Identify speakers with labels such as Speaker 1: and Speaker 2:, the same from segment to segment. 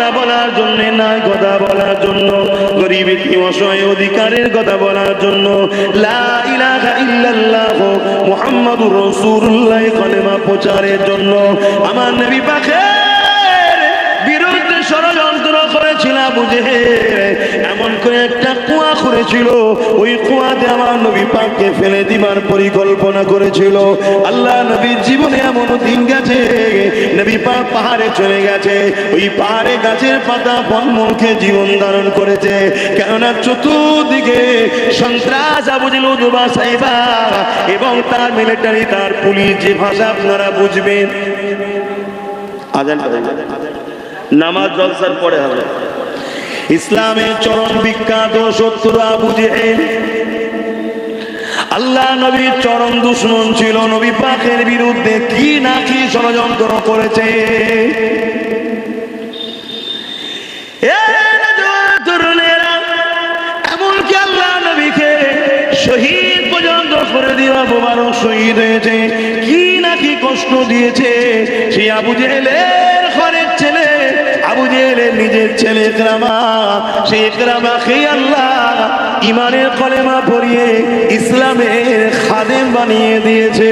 Speaker 1: কথা বলার জন্য না কথা বলার জন্য। গরিবের অসহায় অধিকারের কথা বলার জন্য। লা ইলাহা ইল্লাল্লাহ মুহাম্মাদুর রাসূলুল্লাহ কলেমা প্রচারের জন্য। আমার নবী পাখের করেছিল বুঝে এমন করে একটা কুয়া করেছিল। ওই কুয়াতে আমার নবী পাককে ফেলে দিবার পরিকল্পনা করেছিল। আল্লাহ নবীর জীবনে এমন দিন গেছে, নবী পাক পাহাড়ে চলে গেছে। ওই পাহাড়ে গাছের পাতা ফলমূলকে জীবন ধারণ করেছে। কেননা চতুর্দিকে সন্ত্রাস আবুজিল উদুবা সাইবা এবং তার মিলিটারি তার পুলিশ যে ভাষা আপনারা বুঝবেন। আজান। নামাজ জলসার পরে হবে। ইসলামের চরম বিখ্যাত শত্রু আবু জেহেল। আল্লাহ নবীর চরম দুশ্মন ছিল, নবী পাকের বিরুদ্ধে কি না কি ষড়যন্ত্র করেছে। এমনকি আল্লাহ নবীকে শহীদ হয়েছে। কি নাকি কষ্ট দিয়েছে সেই আবু ছেলে জেহেলের নিজের ছেলে একরামা সেই একরামা খেয়ে আল্লাহ ইমানের কলেমা পড়িয়ে ইসলামের খাদেম বানিয়ে দিয়েছে।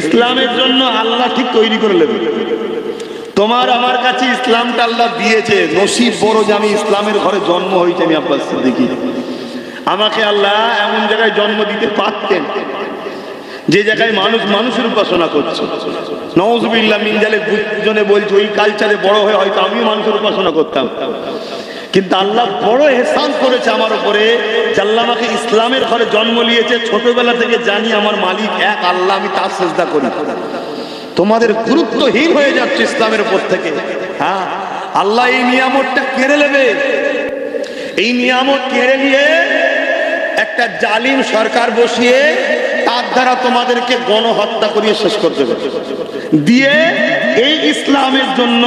Speaker 1: ইসলামের জন্য আল্লাহ ঠিক তৈরি করে নেবে? তোমার আমার কাছে ইসলামটা আল্লাহ দিয়েছে, নসিব বড় যে আমি ইসলামের ঘরে জন্ম হয়েছে আমি আব্বাস দেখি আমাকে আল্লাহ এমন জায়গায় জন্ম দিতে পারতেন। যে জায়গায় মানুষ মানুষের উপাসনা করছে। নওয়াজবিল্লাহ মিনজালে দুজনে বলছে, ওই কালচারে বড় হয়ে হয়তো আমিও মানুষের উপাসনা করতাম। কিন্তু আল্লাহ বড় এহসান করেছে আমার উপরে আল্লাহ আমাকে ইসলামের ঘরে জন্ম নিয়েছে, ছোটবেলা থেকে জানি আমার মালিক এক, আল্লাহ আমি তার চেষ্টা করি। তোমাদের গুরুত্বহীন হয়ে যাচ্ছে ইসলামের উপর থেকে। হ্যাঁ আল্লাহ এই নিয়ামতটা কেড়ে নেবে। এই নিয়ামত কেড়ে নিয়ে একটা জালিম সরকার বসিয়ে তার দ্বারা তোমাদেরকে গণহত্যা করিয়ে শেষ করতে দেবে। দিয়ে এই ইসলামের জন্য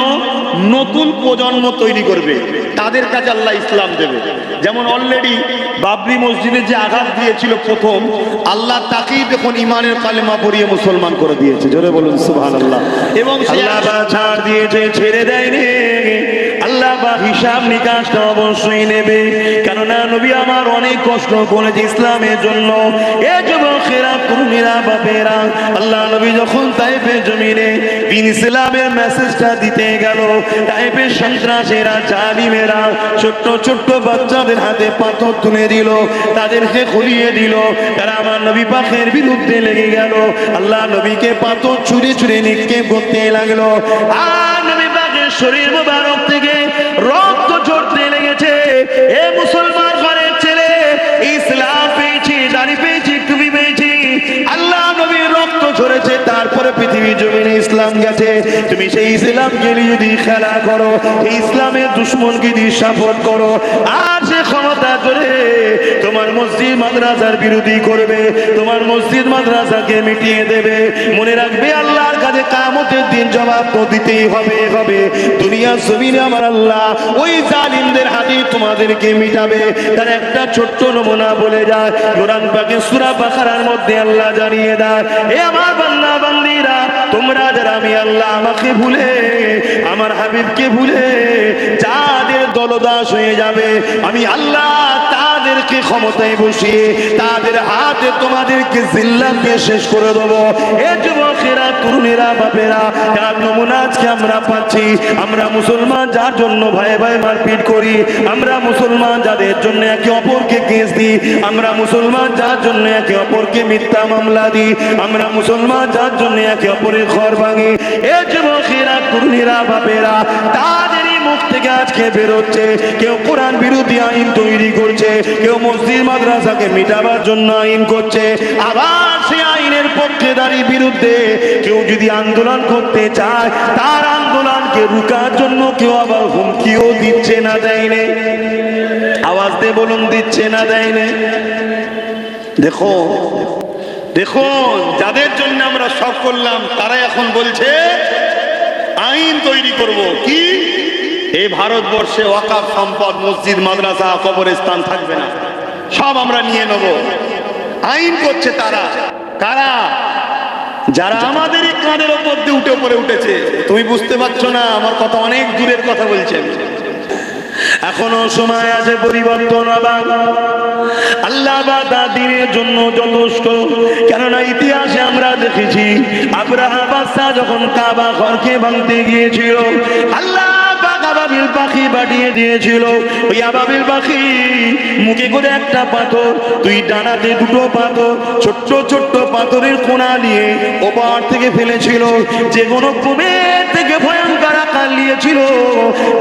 Speaker 1: নতুন প্রজন্ম তৈরি করবে। তাদের কাছে আল্লাহ ইসলাম দেবে। যেমন অলরেডি বাবরি মসজিদে যে আঘাত দিয়েছিল প্রথম আল্লাহ তাকেই দেখুন ইমানের কালেমা পড়িয়ে মুসলমান করে দিয়েছে। জোরে বলুন সুবহান আল্লাহ এবং আল্লাহ ছাড় দিয়েছে ছেড়ে দেয়নি। আল্লাহ বা হিসাব নিকাশটা অবশ্যই নেবে। নবী আমার অনেক কষ্ট করেছে ইসলামের জন্য। এ যুবকেরা তরুণীরা বাপেরা আল্লাহ নবী যখন তাইপে জমিনে দিন ইসলামের মেসেজটা দিতে গেল তাইপের সন্ত্রাসেরা, জালিমেরা ছোট্ট ছোট্ট বাচ্চাদের হাতে পাথর তুলে দিল, তাদেরকে খুলিয়ে দিল। তারা আমার নবী পাখের বিরুদ্ধে লেগে গেল। আল্লাহ নবীকে পাথর ছুঁড়ে ছুঁড়ে নিক্ষেপ করতে লাগল। আর নবী পাকের শরীর মোবারক পৃথিবী জমিনে ইসলাম গেছে, তুমি সেই ইসলামকে যদি খেলা করো ইসলামের দুশ্মনকে দিয়ে সাপোর্ট করো, আর সে ক্ষমতা ধরে তোমার মসজিদ মাদ্রাসার বিরোধী করবে, তোমার মসজিদ মাদ্রাসাকে মিটিয়ে দেবে। মনে রাখবে আল্লাহর কাছে কামতের দিন জবাব তো দিতেই হবে হবে। দুনিয়ার জমিনে আমার আল্লাহ ওই জালিমদের হাতে তোমাদেরকে মিটাবে। তার একটা ছোট্ট নমুনা বলে যায়, কোরআন পাকে সূরা বাকারার মধ্যে আল্লাহ জানিয়ে দেয়, এ আমার বান্দা বান্দিরা তোমরা যারা আমি আল্লাহ আমাকে ভুলে, আমার হাবিবকে ভুলে, যাদের দলদাস হয়ে যাবে, আমি আল্লাহ তাদেরকে ক্ষমতায় বসিয়ে, তাদের হাতে তোমাদেরকে জিল্লা দিয়ে শেষ করে দেবো। এ যুবকেরা তরুণেরা, বাপেরা, যার নমুনা আজকে আমরা পাচ্ছি, আমরা মুসলমান যার জন্য ভাই ভাই মারপিট করি, আমরা মুসলমান যাদের জন্য একে অপরকে কেস দিই, আমরা মুসলমান যার জন্য একে অপরকে মিথ্যা মামলা দিই, আমরা মুসলমান যার জন্য একে অপরের ঘর ভাঙি। এ যুবকেরা, তরুণীরা, বাপেরা তাদেরই মুখ থেকে আজকে বেরোচ্ছে। কেউ কোরআন বিরোধী আইন তৈরি করছে, কেউ মসজিদ, মাদ্রাসাকে মিটাবার জন্য আইন করছে। আবার সে আইনের পক্ষে দাঁড়িয়ে বিরুদ্ধে কেউ যদি আন্দোলন করতে চায়, তার আন্দোলনকে রুকার জন্য কেউ আবার হুমকিও দিচ্ছে না দেয়নি আওয়াজ দিয়ে বলুন, দিচ্ছে না দেয়নি দেখো দেখুন যাদের জন্য আমরা সব করলাম তারা এখন বলছে, আইন তৈরি করব। কি? এই ভারতবর্ষে ওয়াকাফ সম্পদ, মসজিদ, মাদ্রাসা, কবরস্থান থাকবে না। সব আমরা নিয়ে নেব। আইন করছে তারা। কারা? যারা আমাদের এই কাঁধের ওপর দিয়ে উঠে পড়ে উঠেছে। তুমি বুঝতে পারছ না, আমার কথা অনেক দূরের কথা বলছেন। এখনও সময় আছে পরিবর্তন হবার আল্লাহ দিনের জন্য যথেষ্ট। কেননা ইতিহাসে আমরা দেখেছি আব্রাহা বাদশাহ যখন কাবা ঘরকে ভাঙতে গিয়েছিল, আল্লাহ আবাবিল পাখি পাঠিয়ে দিয়েছিল। ওই আবাবিল পাখি মুখে করে একটা পাথর, দুই ডানাতে দুটো পাথর, ছোট্ট ছোট্ট পাথরের কোনা নিয়ে ওপার থেকে ফেলেছিল। যে কোনো কুমের থেকে ভয়ঙ্কর আকার নিয়েছিল।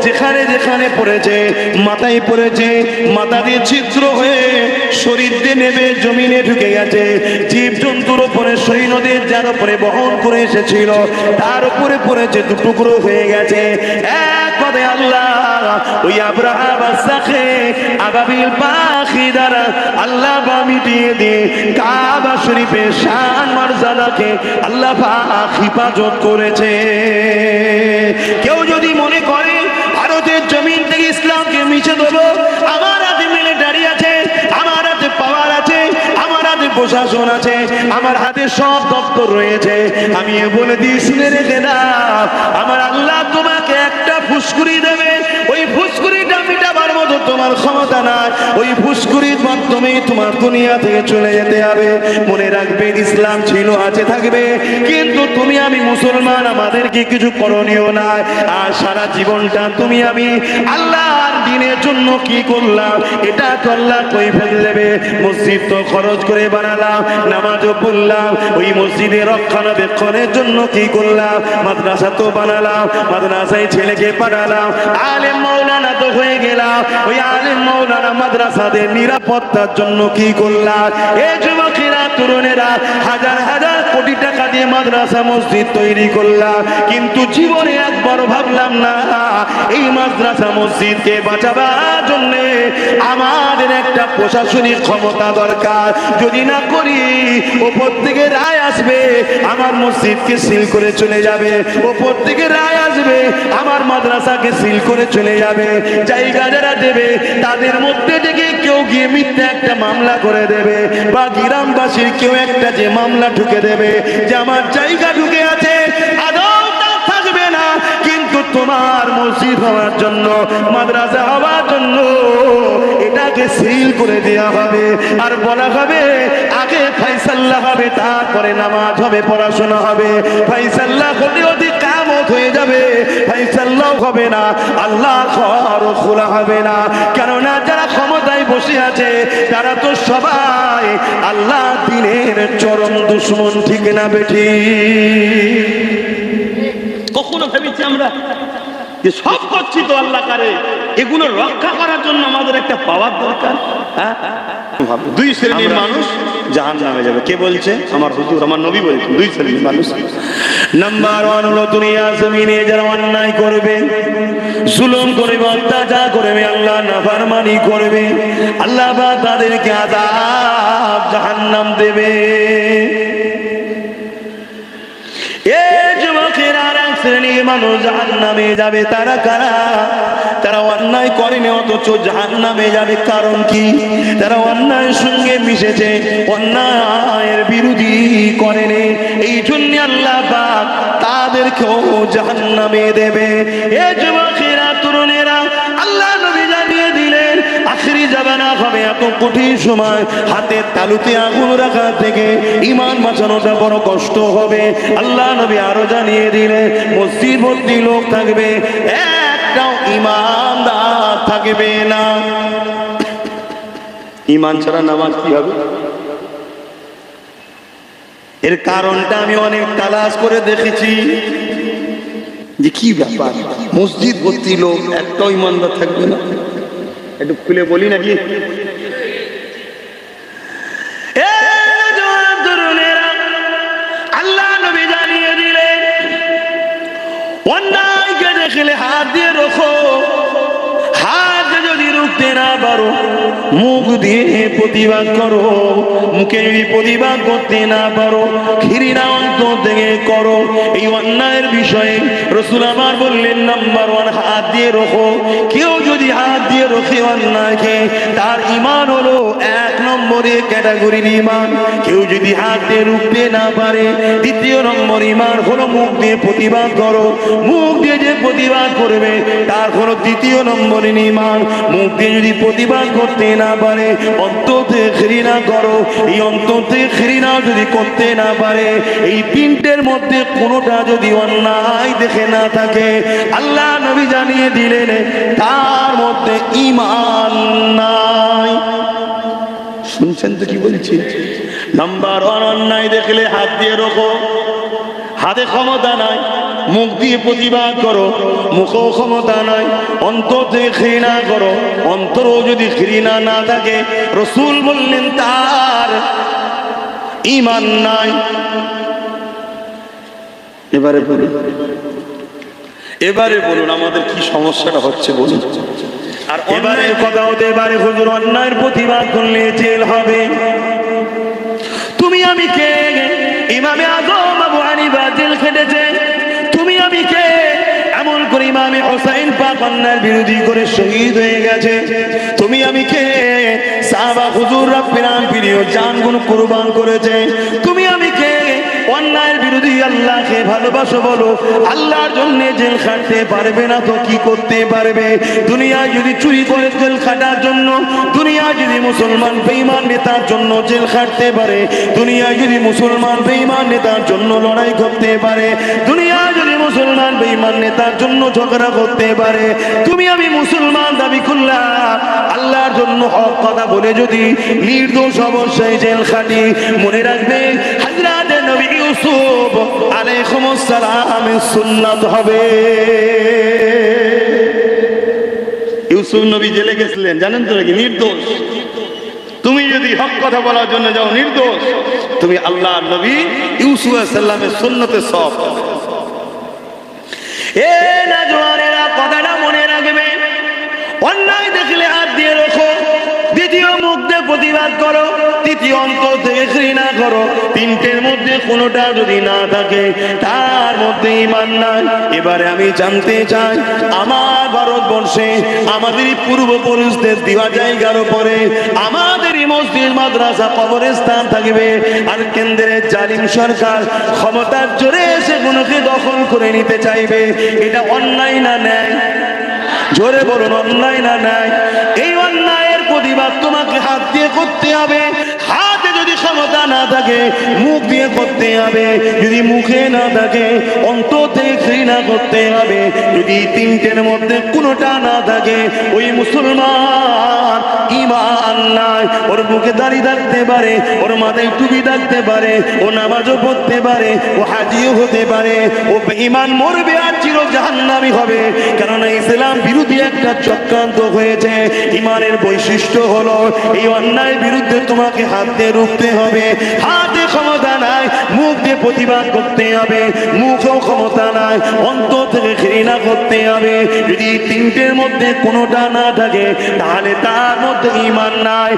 Speaker 1: যেখানে যেখানে পড়েছে, মাথায় পড়েছে, মাথা দিয়ে ছিদ্র হয়ে শরীর দিয়ে নেবে জমিনে ঢুকে গেছে। জীব জন্তুর উপরে সৈন্যদের যার উপরে বহন করে এসেছিল, তার উপরে পড়েছে, দুটুকরো হয়ে গেছে। এক পদে আল্লাহ, ওই আব্রাহা বাসাকে আবাবিল পাখি দ্বারা আল্লাহ বা মিটিয়ে দিয়ে কাবা শরীফের শান মর্যাদাকে আল্লাহ পাক হিফাজত করেছে। কেউ যদি মনে করে, ভারতের জমিন থেকে ইসলামকে মিছে দেবো, আমার হাতে মিলিটারি আছে, আমার হাতে পাওয়ার আছে, আমার হাতে প্রশাসন আছে, আমার হাতে সব দপ্তর রয়েছে, আমি বলে দিই শুনে রেখে দাও আমার আল্লাহ তোমাকে একটা ফুসকুরি দেবে, ওই ফুসকুরিটা মিটাবার মতো, তোমার ক্ষমতা নাই। ওই ফুসকুরির মাধ্যমেই তোমার দুনিয়া থেকে চলে যেতে হবে। মনে রাখবে, ইসলাম ছিল, আছে, থাকবে। কিন্তু তুমি আমি মুসলমান আমাদেরকে কিছু করণীয় নাই? আর সারা জীবনটা তুমি আমি আল্লাহর দিনের জন্য কি করলাম? এটা আল্লাহ কই ফেলে দেবে? মসজিদ তো খরচ করে বানালাম, নামাজও পড়লাম, ওই মসজিদে রক্ষণাবেক্ষণের জন্য কি করলাম? মাদ্রাসা তো বানালাম, মাদ্রাসায় ছেলেকে পাঠালাম, আলেম মৌলানা তো হয়ে গেলাম, ওই আলেম মৌলানা মাদ্রাসাদের নিরাপত্তার জন্য কি করলাম? এ যুবকেরা তরুণেরা হাজার হাজার কোটি টাকা দিয়ে মাদ্রাসা মসজিদ তৈরি করলাম। কিন্তু জীবনে একবার ভাবলাম না, এই মাদ্রাসা মসজিদকে বাঁচাবার জন্য আমাদের একটা প্রশাসনিক ক্ষমতা দরকার। যদি না করি, ওপর থেকে রায় আসবে, আমার মসজিদকে সিল করে চলে যাবে। ওপর থেকে রায় আসবে, আমার মাদ্রাসাকে সিল করে চলে যাবে। জায়গা যারা দেবে, তাদের মধ্যে থেকে কেউ গিয়ে মিথ্যা একটা মামলা করে দেবে। বা গ্রামবাসীর কেউ একটা যে মামলা ঢুকে দেবে, যে আমার জায়গা ঢুকে আছে থাকবে না। কিন্তু তোমার মসজিদ হওয়ার জন্য, মাদ্রাসা হওয়ার জন্য এটাকে সিল করে দেওয়া হবে। আর বলা হবে, আগে ফাইসাল্লাহ হবে, তারপরে নামাজ হবে, পড়াশোনা হবে। ফাইসাল্লাহ হতে হতে কামত হয়ে যাবে। ফাইসাল্লাহ হবে না, আল্লাহ ঘর খোলা হবে না। কেননা যারা ক্ষমতায় বসে আছে, তারা তো সবাই আল্লাহ দিনের চরম দুশ্মন, ঠিক না বেঠি?
Speaker 2: কখনো ভেবেছি আমরা যে সব করছি তো আল্লাহ কারে এগুলো রক্ষা করার জন্য আমাদের একটা পাওয়ার দরকার। হ্যাঁ?
Speaker 1: দুই শ্রেণির মানুষ জাহান নামে যাবে। কে বলছে? আমার হুজুর আমার নবী বলছে দুই শ্রেণির মানুষ। নাম্বার ওয়ান হলো দুনিয়া জমিনে যারা অন্যায় করবে জুলুম করবে অত্যাচার করবে আল্লাহ নাফারমানি করবে আল্লাহ বা তাদেরকে আদাব জাহান্নাম দেবে। এ যুবকের শ্রেণির মানুষ জাহান নামে যাবে, তারা কারা? তারা অন্যায় করেনি, অথচ জাহান নামে যাবে কারণ কি? তারা অন্যায়ের সঙ্গে মিশেছে, অন্যায়ের বিরোধী করেনি। এই জন্য আল্লাহ তাদেরকেও জাহান নামে দেবে। এ যুবকেরা, তরুণেরা আখরি জামানা হবে এত কঠিন সময়। হাতের তালুতে আগুন রাখা থেকে ইমান বাঁচানোটা বড় কষ্ট হবে। আল্লাহ নবী আরও জানিয়ে দিলেন মসজিদ ভর্তি লোক থাকবে, একটাও ইমানদার থাকবে না। ইমান ছাড়া নামাজ কি হবে? এর কারণটা আমি অনেক তালাশ করে দেখেছি। যে কি ব্যাপার? মসজিদ ভর্তি লোক একটাও ইমানদার থাকবে না। একটু খুলে বলি নাকি? পারো মুখ দিয়ে প্রতিবাদ করো, মুখে যদি প্রতিবাদ করতে না পারো, ঘৃণা অন্তর থেকে করো। এই অন্যায়ের বিষয়ে রসুল আমার বললেন, নাম্বার ওয়ান, হাত দিয়ে রোখো। কেউ যদি হাত দিয়ে রোখে অন্যায়কে, তার ইমান হলো এক নম্বরে ক্যাটাগরির ইমান। কেউ যদি হাত দিয়ে রুখতে না পারে, দ্বিতীয় নম্বর ইমান হলো মুখ দিয়ে প্রতিবাদ করো। মুখ দিয়ে প্রতিবাদ করবে, তার হলো দ্বিতীয় নম্বরের ইমান মুখ দিয়ে যদি প্রতিবাদ করতে না পারে অন্ততে ঘৃণা করো। এই অন্ততে ঘৃণা যদি করতে না পারে, এই তিনটের মধ্যে কোনোটা যদি অন্যায় দেখে না থাকে, আল্লাহ নবী জানিয়ে দিলেন, তার মধ্যে ইমান নাই। শুনছেন তো কি বলছি? নাম্বার ওয়ান, অন্যায় দেখলে হাত দিয়ে রোখো। হাতে ক্ষমতা নাই। মুখ দিয়ে প্রতিবাদ করো। মুখেও ক্ষমতা নাই অন্তর থেকে ঘৃণা করো। অন্তরও যদি ঘৃণা না থাকে, রসুল বললেন, তার ইমান নাই। এবারে বলুন এবারে বলুন, আমাদের কি সমস্যাটা হচ্ছে বলুন। আর এবারে কথা হতে এবারে হুজুর অন্যায়ের প্রতিবাদ করলে জেল হবে। তুমি আমি কে? ইমামে আজম আবু হানিফা জেল খেটেছে। তুমি আমি কে এমন করে ইমামে হোসাইন পাপান্নার বিরোধী করে শহীদ হয়ে গেছে। তুমি আমি কে? সাহাবা হুজুর রাব্বিরাম প্রিয় জানগুলো কুরবান করেছে। তুমি অন্যায়ের বিরোধী আল্লাহকে ভালোবাসো বলো। আল্লাহর জন্য জেল খাটতে পারবে না তো কি করতে পারবে? দুনিয়ায় যদি চুরি করে জেল খাটার জন্য, দুনিয়ায় যদি মুসলমান বেঈমান নেতার জন্য জেল খাটতে পারে, দুনিয়ায় যদি মুসলমান বেঈমান নেতার জন্য লড়াই করতে পারে, দুনিয়ায় যদি মুসলমান বেঈমান নেতার জন্য ঝগড়া করতে পারে, তুমি আমি মুসলমান দাবি করলাম আল্লাহর জন্য হক কথা বলে যদি নির্দোষ অবশ্যই জেল খাটি, মনে রাখবে
Speaker 2: আল্লাহ নবী সাল্লামের সুন্নতে সব।
Speaker 1: মনে রাখবে। অন্যায় দেখলে হাত দিয়ে দ্বিতীয় মুখ দিয়ে প্রতিবাদ করো। তৃতীয় অন্তর থেকে ঘৃণা করো। তিনটের মধ্যে কোনোটা যদি না থাকে, তার মধ্যে ইমান নাই। এবারে আমি জানতে চাই, আমার ভারতবর্ষে আমাদেরই পূর্বপুরুষদের দেওয়া জায়গার উপরে আমাদেরই মসজিদ, মাদ্রাসা, কবরস্থান থাকবে। আর কেন্দ্রের জালিম সরকার ক্ষমতার জোরে সেগুলোকে দখল করে নিতে চাইবে। এটা অন্যায় না নেয় জোরে বলুন, অন্যায় না নাই এই প্রতিবাদ তোমাকে হাত দিয়ে করতে হবে। হাতে ক্ষমতা না থাকে, মুখ দিয়ে করতে হবে। যদি মুখে না থাকে, অন্তর থেকে ঘৃণা করতে হবে। যদি তিনটের মধ্যে কোনোটা না থাকে, ওই মুসলমান ইমান নাই। ওর মুখে দাড়ি থাকতে পারে, ওর মাথায় টুপি থাকতে পারে, ও নামাজও পড়তে পারে, ও হাজিও হতে পারে, ও ইমান মরবে আর চির জাহান্নামি হবে। কেননা ইসলাম বিরোধী একটা চক্রান্ত হয়েছে। ইমানের বৈশিষ্ট্য হলো, এই অন্যায়ের বিরুদ্ধে তোমাকে হাত দিয়ে রুখতে হবে। হাতে ক্ষমতা নাই, মুখ দিয়ে প্রতিবাদ করতে হবে। মুখেও ক্ষমতা নাই, অন্তর থেকে ঘৃণা করতে হবে। যদি তিনটের মধ্যে কোনোটা না থাকে, তাহলে তার মধ্যে ইমান নাই।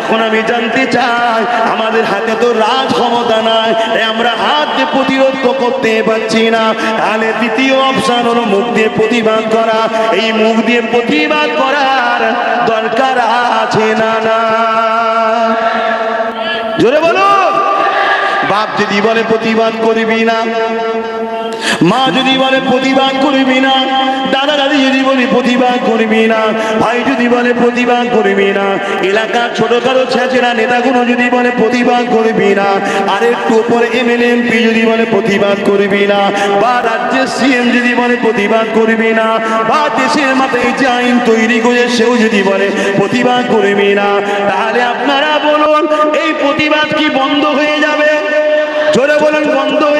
Speaker 1: এখন আমি জানতে চাই, আমাদের হাতে তো রাজ ক্ষমতা নাই আমরা হাত দিয়ে প্রতিরোধ করতে পারছি না। তাহলে দ্বিতীয় অপশন হলো মুখ দিয়ে প্রতিবাদ করা। এই মুখ দিয়ে প্রতিবাদ করার দরকার আছে না না? জোরে বলো। বাপ যদি বলে প্রতিবাদ করবি না। মা যদি বলে প্রতিবাদ করবি না, দাদা দাদি যদি বলে প্রতিবাদ করবি না, ভাই যদি বলে প্রতিবাদ করবি না, এলাকার ছোটখাটো ছেঁচেরা নেতাগুলো যদি বলে প্রতিবাদ করবি না, আর একটু উপরে এমএলএ এমপি যদি বলে প্রতিবাদ করবি না, বা রাজ্যের সিএম যদি বলে প্রতিবাদ করবি না, বা দেশের মাথায় যে আইন তৈরি করে সেও যদি বলে প্রতিবাদ করবি না, তাহলে আপনারা বলুন, এই প্রতিবাদ কি বন্ধ হয়ে যাবে? জোরে বলুন, বন্ধ হয়ে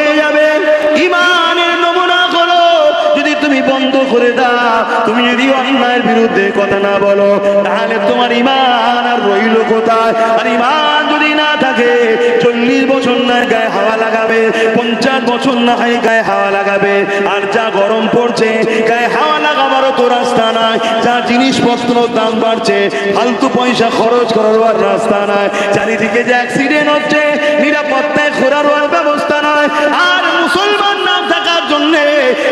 Speaker 1: করে দাও। তুমি যদি অন্যায়ের বিরুদ্ধে কথা না বলো, তাহলে তোমার ইমান আর রইল কোথায়? আর ইমান যদি না থাকে, চল্লিশ বছর না গায়ে হাওয়া লাগাবে, পঞ্চাশ বছর না হয় গায়ে হাওয়া লাগাবে। আর যা গরম পড়ছে, গায়ে হাওয়া লাগাবারও তো রাস্তা নাই। যা জিনিসপত্র দাম বাড়ছে, ফালতু পয়সা খরচ করার আর রাস্তা নাই। চারিদিকে যে অ্যাক্সিডেন্ট হচ্ছে, নিরাপত্তায় ঘোরার আর ব্যবস্থা নাই। আর মুসলমান জন্য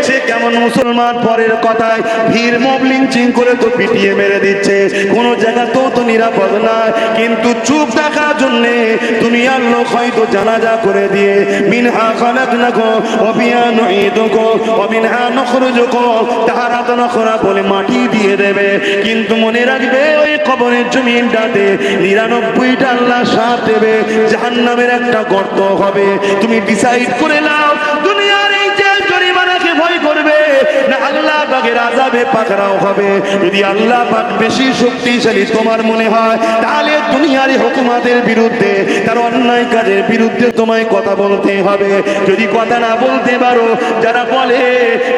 Speaker 1: সে কেমন মুসলমান? পরের কথায় ভিড় মব লিঞ্চিং করে তো পিটিয়ে মেরে দিচ্ছে। কোন জায়গা তো তো নিরাপদ না কিন্তু চুপ থাকার জন্য দুনিয়ার লোক হয়তো জানাজা করে দিয়ে, মিনহা খালাকনাকো ওবিয়া নুঈদুকো ওমিনহা নখরুজুকো। তাহারাত নখরা বলে মাটি দিয়ে দেবে। কিন্তু মনে রাখবে ওই কবরের জমিনটাতে নিরানব্বইটা আল্লাহ সাথ দেবে। জাহান্নামের একটা গর্ত হবে। তুমি ডিসাইড করে নাও না আল্লাহ পাকের আজাবে হবে। যদি আল্লাহ পাক বেশি শক্তিশালী তোমার মনে হয়, তাহলে দুনিয়ার হুকুমাতের বিরুদ্ধে, তার অন্যায় কাজের বিরুদ্ধে তোমায় কথা বলতে হবে। যদি কথা না বলতে পারো, যারা বলে,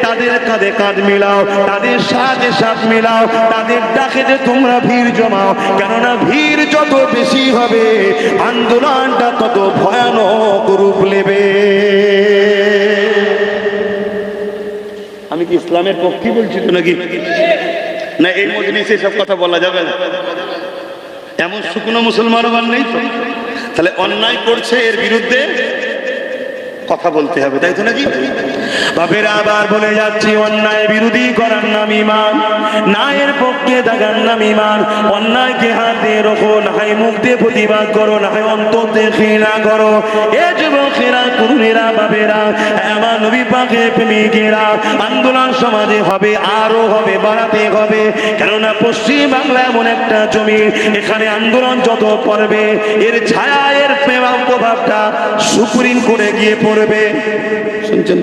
Speaker 1: তাদের কাঁধে কাঁধ মিলাও, তাদের সাথে সাথ মিলাও, তাদের ডাকে যে তোমরা ভিড় জমাও, কেননা ভিড় যত বেশি হবে, আন্দোলনটা তত ভয়ানক রূপ নেবে।
Speaker 2: আমি কি ইসলামের পক্ষে বলছি তো নাকি? না, এই মজলিসে সব কথা বলা যাবে না। এমন শুকনো মুসলমান আবার নেই তো। তাহলে অন্যায় করছে এর বিরুদ্ধে কথা বলতে হবে, তাই তো নাকি?
Speaker 1: বাপের আবার বলে যাচ্ছি, অন্যায় বিরোধী করার নাম ইমান নায়ের পক্ষে থাকার নাম ইমান, অন্যায়কে হাতে রোখো না হয় দিয়ে প্রতিবাদ করো না হয় অন্তর দিয়ে ঘৃণা করো। এ যুবকেরা, তরুণেরা, বাপেরা আমার নবী পাকে প্রেমিকেরা, আন্দোলন সমাজে হবে, আরও হবে, বাড়াতে হবে। কেননা পশ্চিম বাংলা এমন একটা জমি, এখানে আন্দোলন যত পড়বে, এর ছায়া, এর প্রভাবটা সুপ্রিম করে গিয়ে পড়বে।
Speaker 2: শুনছেন?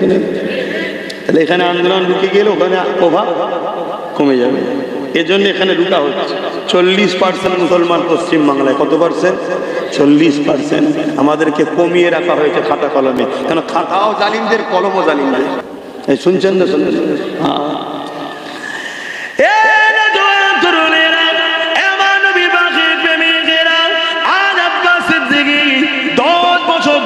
Speaker 2: তাহলে এখানে আন্দোলন ঢুকে গেলে, ওখানে প্রভাব কমে যাবে। এজন্য এখানে ঢুকা হচ্ছে। চল্লিশ পার্সেন্ট মুসলমান পশ্চিমবাংলায়। কত পার্সেন্ট চল্লিশ পার্সেন্ট আমাদেরকে কমিয়ে রাখা হয়েছে খাতা কলমে। কেন খাতাও জালিমদের, কলমও জালিমদের। শুনছেন না শুনছেন? হ্যাঁ।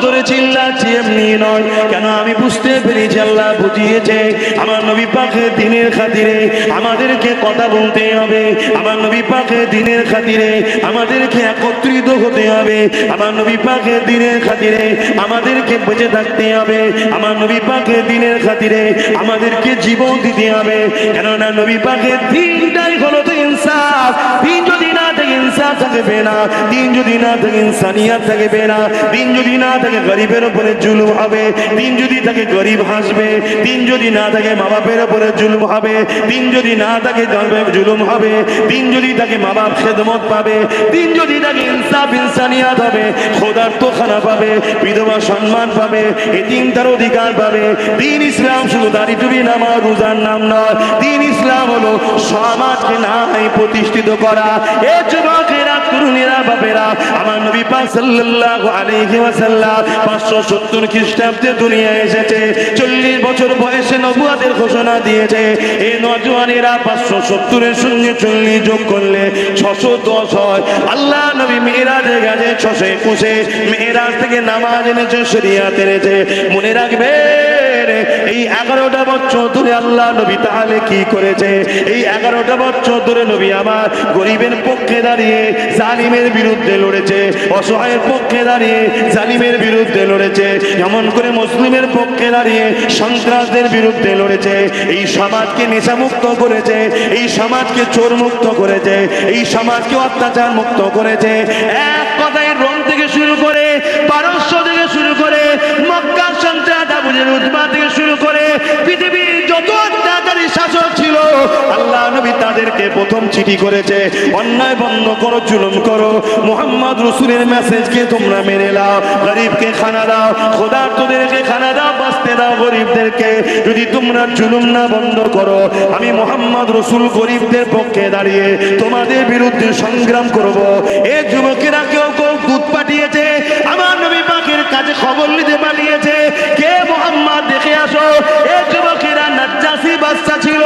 Speaker 1: ধরে চিল্লাচ্ছি এমনি নয়। কেন আমি বুঝতে পেরেছি আল্লাহ বুঝিয়েছে, আমার নবী পাখে দিনের খাতিরে আমাদেরকে কথা বলতে হবে। আমার নবী পাখে দিনের খাতিরে আমাদেরকে একত্রিত হতে হবে। আমার নবী পাখে দিনের খাতিরে আমাদেরকে বেঁচে থাকতে হবে। আমার নবী পাখে দিনের খাতিরে আমাদেরকে জীবন দিতে হবে। কেননা নবী পাখের দিনটাই হলো তো ইনসাফ। দিন যদি না ইনসাফ থাকবে না। দিন যদি না থাকে, ইনসানিয়াত থাকবে না। দিন যদি না থাকে, গরিবের উপরে জুলুম হবে। দিন যদি থাকে, গরিব হাসবে। দিন যদি না থাকে মা বাপের উপরে জুলুম হবে। দিন যদি না থাকে জুলুম হবে। দিন যদি থাকে মা বাপ খেদমত পাবে। দিন যদি থাকে ইনসাফ ইনসানিয়াত দেবে খোদার তো খানা পাবে, বিধবা সম্মান পাবে, এতিম তার অধিকার পাবে। দিন ইসলাম শুধু দাড়ি টুবি নামা রোজার নাম নয়। দিন ইসলাম হলো সমাজকে নাই প্রতিষ্ঠিত করা। এ যুবকেরা তরুণীরা বাপেরা, আমার নবী পাক সাল্লাল্লাহু আলাইহি ওয়াসাল্লাম 570 খ্রিস্টাব্দে দুনিয়া এসেছে 40 বছর বয়সে নবুয়াতের ঘোষণা দিয়েছে। এই নজওয়ানেরা 570 এর সঙ্গে 40 যোগ করলে 610 হয়। আল্লাহ নবী মেরাজে গেছে 621 মেরাজ থেকে নামাজ এনেছে, শরিয়াত এনেছে। মনে রাখবে এই এগারোটা বছর ধরে আল্লাহ নবী তাহলে কি করেছে? এই এগারোটা বছর ধরে নবী আমার গরিবের পক্ষে দাঁড়িয়ে জালিমের বিরুদ্ধে লড়েছে, অসহায়ের পক্ষে দাঁড়িয়ে জালিমের বিরুদ্ধে লড়েছে, এমন করে মুসলিমের পক্ষে দাঁড়িয়ে সন্ত্রাসদের বিরুদ্ধে লড়েছে, এই সমাজকে নেশামুক্ত করেছে, এই সমাজকে চোর মুক্ত করেছে, এই সমাজকে অত্যাচার মুক্ত করেছে। এক কথায় রোম থেকে শুরু করে পারস্য থেকে সন্ত্রাস আবুজের থেকে শুরু করে পৃথিবীর যত অত্যাচারী শাসক ছিল, আল্লাহ নবী তাদেরকে প্রথম চিঠি করেছে, অন্যায় বন্ধ করো, জুলুম করো। মোহাম্মদ রসুলের মেসেজকে তোমরা মেনে নাও, গরিবকে খানা দাও খোদার তোদেরকে খানা দাও, বাঁচতে দাও গরিবদেরকে। যদি তোমরা জুলুম না বন্ধ করো, আমি মোহাম্মদ রসুল গরিবদের পক্ষে দাঁড়িয়ে তোমাদের বিরুদ্ধে সংগ্রাম করব। এ যুবকেরা কেউ কাছে খবর নিতে পাঠিয়েছে কে মোহাম্মদ? দেখে আসো। এ যুবকেরা নাজ্জাসি বাচ্চা ছিল।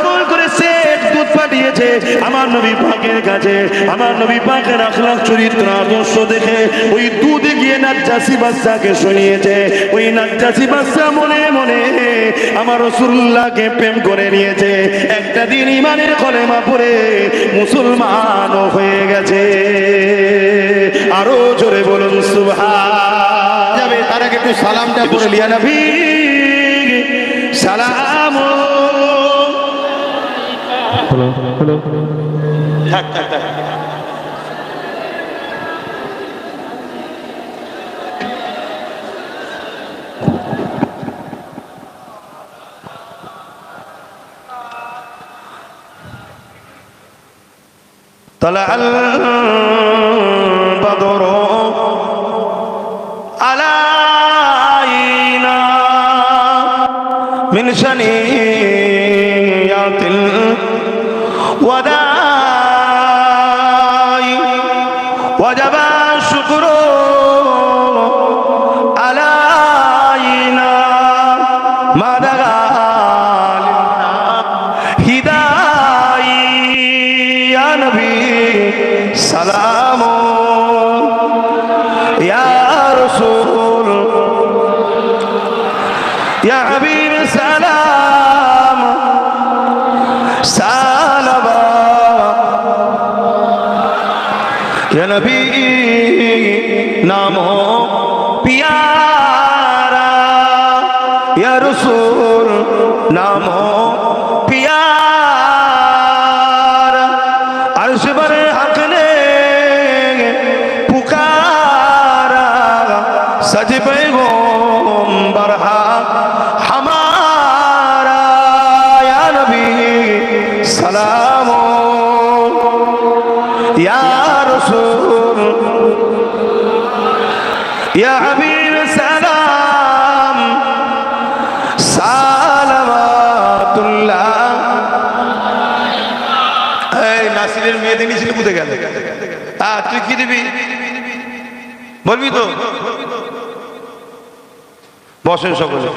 Speaker 1: এমন করে সে দুধ পাঠিয়েছে। আমার নবী পাকের কাছে, আমার নবী পাকের আখলাখ চরিত্র আদর্শ দেখে ওই দুধে গিয়ে নাজ্জাসি বাচ্চাকে শুনিয়েছে। ওই নাজ্জাসি বাচ্চা মনে মনে আমার রসুল্লাহকে প্রেম করে নিয়েছে। একটা দিন ইমানের কলেমা পড়ে মুসলমান হয়ে গেছে। আরও জোরে বলুন সুভা
Speaker 2: একটু সালামটা পড়ে লিয়া
Speaker 1: নবী
Speaker 2: সালাম।
Speaker 1: তাহলে থাক
Speaker 2: من شنيات الوداع وجب
Speaker 1: شكره দেখিয়ে দিবি বলবি তো? বসেন সকলে।